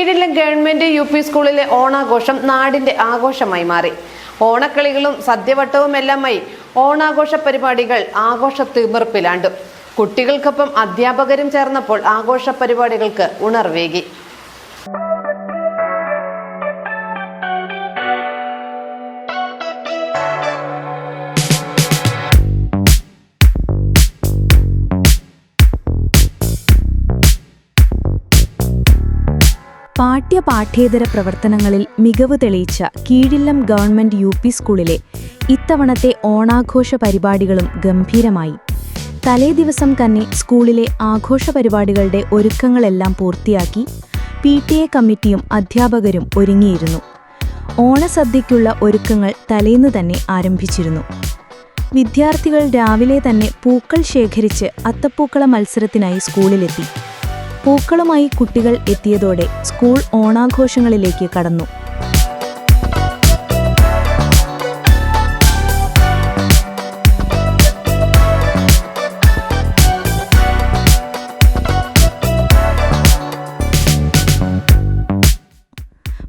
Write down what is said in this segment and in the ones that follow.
കീഴിലെ government U P സ്കൂളിലെ ഓണാഘോഷം നാടിന്റെ ആഘോഷമായി മാറി. ഓണക്കളികളും സദ്യവട്ടവും എല്ലാമായി ഓണാഘോഷ പരിപാടികൾ ആഘോഷ തിമിർപ്പിലാണ്ടു. കുട്ടികൾക്കൊപ്പം അധ്യാപകരും ചേർന്നപ്പോൾ ആഘോഷ പരിപാടികൾക്ക് ഉണർവേകി. പാഠ്യ പാഠ്യേതര പ്രവർത്തനങ്ങളിൽ മികവ് തെളിയിച്ച കീഴില്ലം ഗവൺമെന്റ് യു പി സ്കൂളിലെ ഇത്തവണത്തെ ഓണാഘോഷ പരിപാടികളും ഗംഭീരമായി. തലേദിവസം തന്നെ സ്കൂളിലെ ആഘോഷ പരിപാടികളുടെ ഒരുക്കങ്ങളെല്ലാം പൂർത്തിയാക്കി പി ടി എ കമ്മിറ്റിയും അധ്യാപകരും ഒരുങ്ങിയിരുന്നു. ഓണസദ്യയ്ക്കുള്ള ഒരുക്കങ്ങൾ തലേന്ന് തന്നെ ആരംഭിച്ചിരുന്നു. വിദ്യാർത്ഥികൾ രാവിലെ തന്നെ പൂക്കൾ ശേഖരിച്ച് അത്തപ്പൂക്കള മത്സരത്തിനായി സ്കൂളിലെത്തി. പൂക്കളുമായി കുട്ടികൾ എത്തിയതോടെ സ്കൂൾ ഓണാഘോഷങ്ങളിലേക്ക് കടന്നു.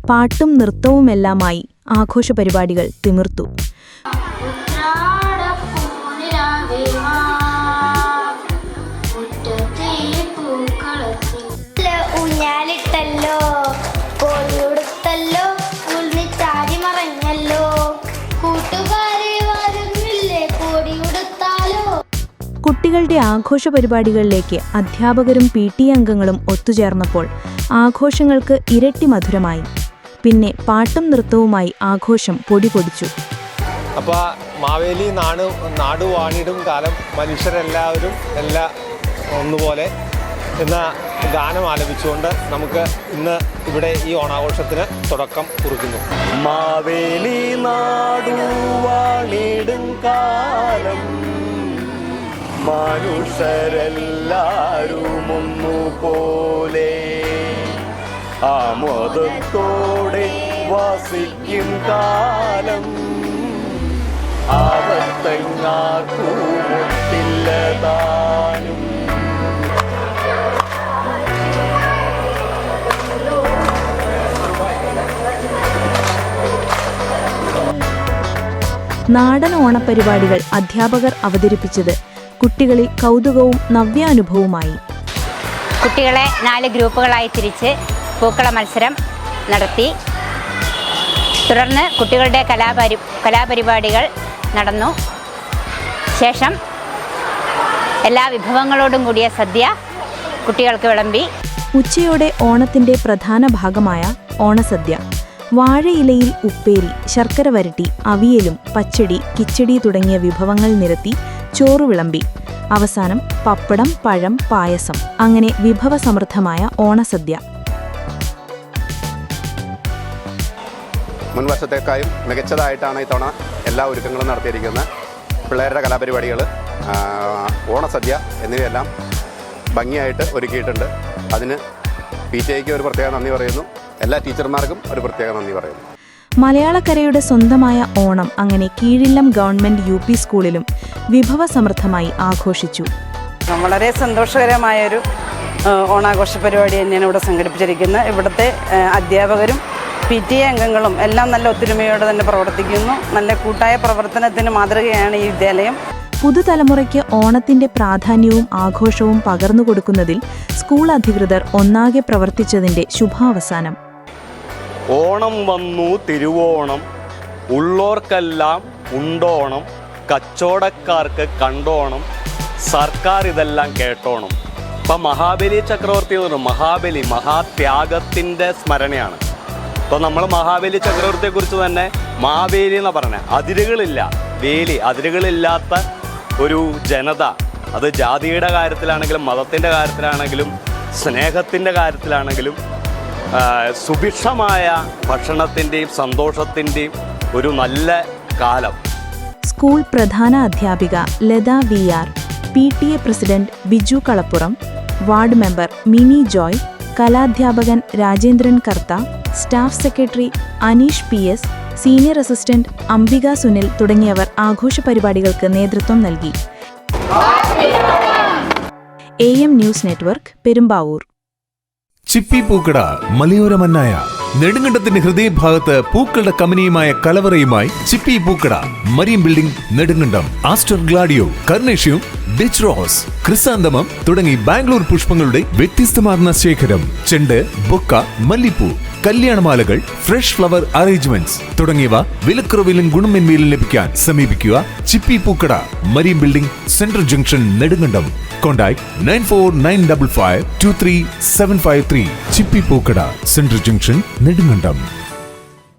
പാട്ടും നൃത്തവുമെല്ലാമായി ആഘോഷ പരിപാടികൾ തിമിർത്തു. കുട്ടികളുടെ ആഘോഷ പരിപാടികളിലേക്ക് അധ്യാപകരും പി ടി അംഗങ്ങളും ഒത്തുചേർന്നപ്പോൾ ആഘോഷങ്ങൾക്ക് ഇരട്ടി മധുരമായി. പിന്നെ പാട്ടും നൃത്തവുമായി ആഘോഷം പൊടിപൊടിച്ചു. അപ്പോൾ മാവേലി നാട് നാട് വാണിടും കാലം മനുഷ്യരെല്ലാവരും എല്ലാ ഒന്നുപോലെ എന്ന ഗാനം ആലപിച്ചുകൊണ്ട് നമുക്ക് ഇന്ന് ഇവിടെ ഈ ഓണാഘോഷത്തിന് തുടക്കം കുറിക്കുന്നു. മാവേലി നാടു വാണിടും കാലം മനുഷ്യരെല്ലാരും ഒന്നുപോലെ ആമോദത്തോടെ വസിക്കും കാലം. ആവത്തങ്ങാക്കൂട്ടില്ല താനും നാടൻ ഓണപരിപാടികൾ അധ്യാപകർ അവതരിപ്പിച്ചത് കുട്ടികളിൽ കൗതുകവും നവ്യാനുഭവവുമായി. കുട്ടികളെ നാല് ഗ്രൂപ്പുകളായി തിരിച്ച് പൂക്കള മത്സരം നടത്തി. തുടർന്ന് കുട്ടികളുടെ കലാപരി കലാപരിപാടികൾ നടന്നു. ശേഷം എല്ലാ വിഭവങ്ങളോടും കൂടിയ സദ്യ കുട്ടികൾക്ക് വിളമ്പി. ഉച്ചയോടെ ഓണത്തിന്റെ പ്രധാന ഭാഗമായ ഓണസദ്യ. വാഴയിലയിൽ ഉപ്പേരി ശർക്കര വരട്ടി അവിയലും പച്ചടി കിച്ചടി തുടങ്ങിയ വിഭവങ്ങൾ നിരത്തി ചോറു വിളമ്പി. അവസാനം പപ്പടം പഴം പായസം അങ്ങനെ വിഭവസമൃദ്ധമായ ഓണസദ്യ. മുൻവർഷത്തെക്കാളും മികച്ചതായിട്ടാണ് ഇത്തവണ എല്ലാ ഒരുക്കങ്ങളും നടത്തിയിരിക്കുന്നത്. പിള്ളേരുടെ കലാപരിപാടികൾ ഓണസദ്യ എന്നിവയെല്ലാം ഭംഗിയായിട്ട് ഒരുക്കിയിട്ടുണ്ട്. അതിന് പി ടി ഐക്ക് ഒരു പ്രത്യേക നന്ദി പറയുന്നു. എല്ലാ ടീച്ചർമാർക്കും ഒരു പ്രത്യേക നന്ദി പറയുന്നു. മലയാളക്കരയുടെ സ്വന്തമായ ഓണം അങ്ങനെ കീഴില്ലം ഗവൺമെന്റ് യു പി സ്കൂളിലും വിഭവസമൃദ്ധമായി ആഘോഷിച്ചു. വളരെ സന്തോഷകരമായൊരു ഒരു ഓണാഘോഷ പരിപാടി തന്നെയാണ് ഇവിടെ സംഘടിപ്പിച്ചിരിക്കുന്നത്. ഇവിടുത്തെ അധ്യാപകരും പി ടി എ അംഗങ്ങളും എല്ലാം നല്ല ഒത്തൊരുമയോടെ തന്നെ പ്രവർത്തിക്കുന്നു. നല്ല കൂട്ടായ പ്രവർത്തനത്തിന് മാതൃകയാണ് ഈ വിദ്യാലയം. പുതുതലമുറയ്ക്ക് ഓണത്തിന്റെ പ്രാധാന്യവും ആഘോഷവും പകർന്നു കൊടുക്കുന്നതിൽ സ്കൂൾ അധികൃതർ ഒന്നാകെ പ്രവർത്തിച്ചതിന്റെ ശുഭാവസാനം. ഓണം വന്നു തിരുവോണം. ഉള്ളോർക്കെല്ലാം ഉണ്ടോണം. കച്ചവടക്കാർക്ക് കണ്ടോണം. സർക്കാർ ഇതെല്ലാം കേട്ടോണം. ഇപ്പം മഹാബലി ചക്രവർത്തി എന്ന് പറഞ്ഞു മഹാബലി മഹാത്യാഗത്തിന്റെ സ്മരണയാണ്. ഇപ്പം നമ്മൾ മഹാബലി ചക്രവർത്തിയെക്കുറിച്ച് തന്നെ മാവേലി എന്ന് പറഞ്ഞത് അതിരുകളില്ല. വേലി അതിരുകളില്ലാത്ത ഒരു ജനത. അത് ജാതിയുടെ കാര്യത്തിലാണെങ്കിലും മതത്തിന്റെ കാര്യത്തിലാണെങ്കിലും സ്നേഹത്തിന്റെ കാര്യത്തിലാണെങ്കിലും സുഭിക്ഷമായ ഭക്ഷണത്തിന്റെയും സന്തോഷത്തിന്റെയും ഒരു നല്ല കാലം. സ്കൂൾ പ്രധാന അധ്യാപിക Latha V R P T A president Biju Kalappuram ward member Mini Joy കലാധ്യാപകൻ Rajendran Kartha staff secretary Aneesh P S senior assistant Ambika Sunil തുടങ്ങിയവർ ആഘോഷ പരിപാടികൾക്ക് നേതൃത്വം നൽകി. A M news network Perumbavoor. Chippi Pookkada മലയോര മന്നായ. നെടുങ്കണ്ടത്തിന്റെ ഹൃദയഭാഗത്ത് പൂക്കളുടെ കമ്പനിയുമായ കലവറയുമായി Chippi Pookkada marine building Nedumkandam. Aster gladiolus carnation Dutch rose. Chrysanthemum തുടങ്ങി ബാംഗ്ലൂർ പുഷ്പങ്ങളുടെ വ്യത്യസ്തമാർന്ന ശേഖരം. ചെണ്ട് ബൊക്ക മല്ലിപ്പൂ കല്യാണമാലകൾ ഫ്രഷ് ഫ്ലവർ അറേഞ്ച്മെന്റ്സ് തുടങ്ങിയവ വിലക്കുറവിലും ഗുണമേന്മയിലും ലഭിക്കാൻ സമീപിക്കുക Chippi Pookkada marine building central junction Nedumkandam. Contact nine four nine double five two three seven five three Chippi Pookkada central junction Nedumkandam.